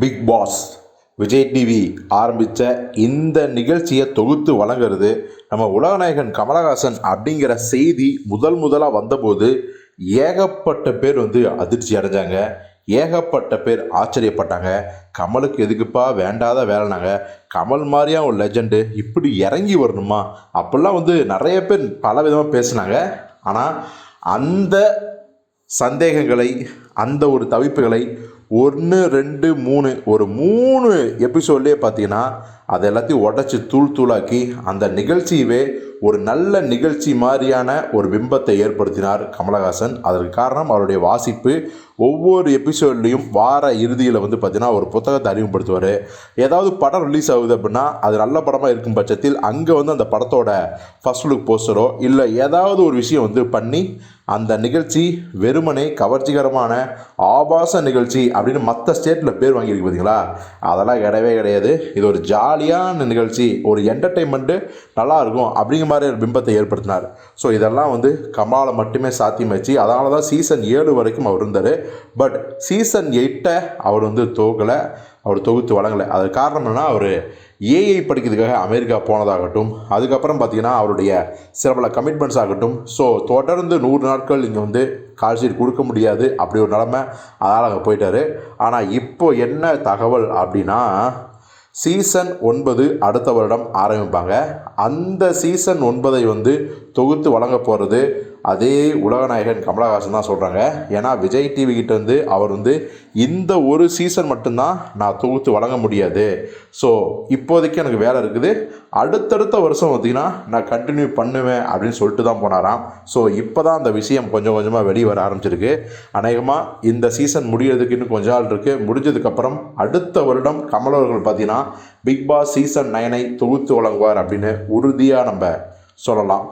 Big pass Vijay TV ஆரம்பித்த இந்த நிகழ்ச்சியை தொகுத்து வழங்குறது நம்ம உலகநாயகன் கமலஹாசன் அப்படிங்கிற செய்தி முதல் முதலாக வந்தபோது ஏகப்பட்ட பேர் வந்து அதிர்ச்சி அடைஞ்சாங்க. ஏகப்பட்ட பேர் ஆச்சரியப்பட்டாங்க. கமலுக்கு எதுக்குப்பா வேண்டாத வேலைனாங்க. கமல் மாதிரியா ஒரு லெஜெண்டு இப்படி இறங்கி வரணுமா? அப்படிலாம் வந்து நிறைய பேர் பல விதமாக பேசினாங்க. ஆனால் அந்த சந்தேகங்களை அந்த ஒரு தவிப்புகளை ஒன்று ரெண்டு மூணு ஒரு மூணு எபிசோட்லேயே பார்த்தீங்கன்னா அதை எல்லாத்தையும் உடச்சி தூள் தூளாக்கி அந்த நிகழ்ச்சியவே ஒரு நல்ல நிகழ்ச்சி மாதிரியான ஒரு பிம்பத்தை ஏற்படுத்தினார் கமலஹாசன். அதற்கு காரணம் அவருடைய வாசிப்பு ஒவ்வொரு எபிசோட்லேயும் வார இறுதியில் வந்து பார்த்திங்கன்னா ஒரு புத்தகத்தை அறிமுகப்படுத்துவார். ஏதாவது படம் ரிலீஸ் ஆகுது அப்படின்னா அது நல்ல படமாக இருக்கும் பட்சத்தில் அங்கே வந்து அந்த படத்தோட ஃபர்ஸ்ட் லுக் போஸ்டரோ இல்லை ஏதாவது ஒரு விஷயம் வந்து பண்ணி அந்த நிகழ்ச்சி வெறுமனே கவர்ச்சிகரமான ஆபாச நிகழ்ச்சி அப்படின்னு மற்ற ஸ்டேட்டில் பேர் வாங்கியிருக்கு பார்த்தீங்களா அதெல்லாம் கிடையவே கிடையாது. இது ஒரு ஜாலியான நிகழ்ச்சி. ஒரு என்டர்டெயின்மெண்ட்டு நல்லாயிருக்கும் அப்படிங்கிற மாதிரி ஒரு பிம்பத்தை ஏற்படுத்தினார். ஸோ இதெல்லாம் வந்து கமலால் மட்டுமே சாத்தியமாச்சு. அதனால தான் சீசன் ஏழு வரைக்கும் அவர் இருந்தார். பட் சீசன் எயிட்டை அவர் வந்து தோக்கலை. அவர் தொகுத்து வழங்கலை. அது காரணம் என்னென்னா அவர் ஏஐ படிக்கிறதுக்காக அமெரிக்கா போனதாகட்டும் அதுக்கப்புறம் பார்த்தீங்கன்னா அவருடைய சில பல கமிட்மெண்ட்ஸ் ஆகட்டும். ஸோ தொடர்ந்து நூறு நாட்கள் இங்கே வந்து கால்ஷீட் கொடுக்க முடியாது அப்படி ஒரு நிலமை அதனால் அங்கே போயிட்டார். ஆனால் இப்போ என்ன தகவல் அப்படின்னா சீசன் ஒன்பது அடுத்த வருடம் ஆரம்பிப்பாங்க. அந்த சீசன் ஒன்பதை வந்து தொகுத்து வழங்க போகிறது அதே உலகநாயகன் கமலஹாசன் தான் சொல்கிறாங்க ஏன்னா விஜய் டிவி கிட்ட வந்து அவர் வந்து இந்த ஒரு சீசன் மட்டும்தான் நான் தொகுத்து வழங்க முடியாது. ஸோ இப்போதைக்கு எனக்கு வேலை இருக்குது. அடுத்தடுத்த வருஷம் பார்த்திங்கன்னா நான் கண்டினியூ பண்ணுவேன் அப்படின்னு சொல்லிட்டு தான் போனாராம். ஸோ இப்போ தான் அந்த விஷயம் கொஞ்சம் கொஞ்சமாக வெளியே வர ஆரம்பிச்சிருக்கு. அநேகமாக இந்த சீசன் முடியறதுக்கு இன்னும் கொஞ்ச நாள் இருக்குது முடிஞ்சதுக்கப்புறம் அடுத்த வருடம் கமலவர்கள் பார்த்திங்கன்னா பார்த்தீங்கன்னா பிக் பாஸ் சீசன் நைனை தொகுத்து வழங்குவார் அப்படின்னு உறுதியாக நம்ம சொல்லலாம்.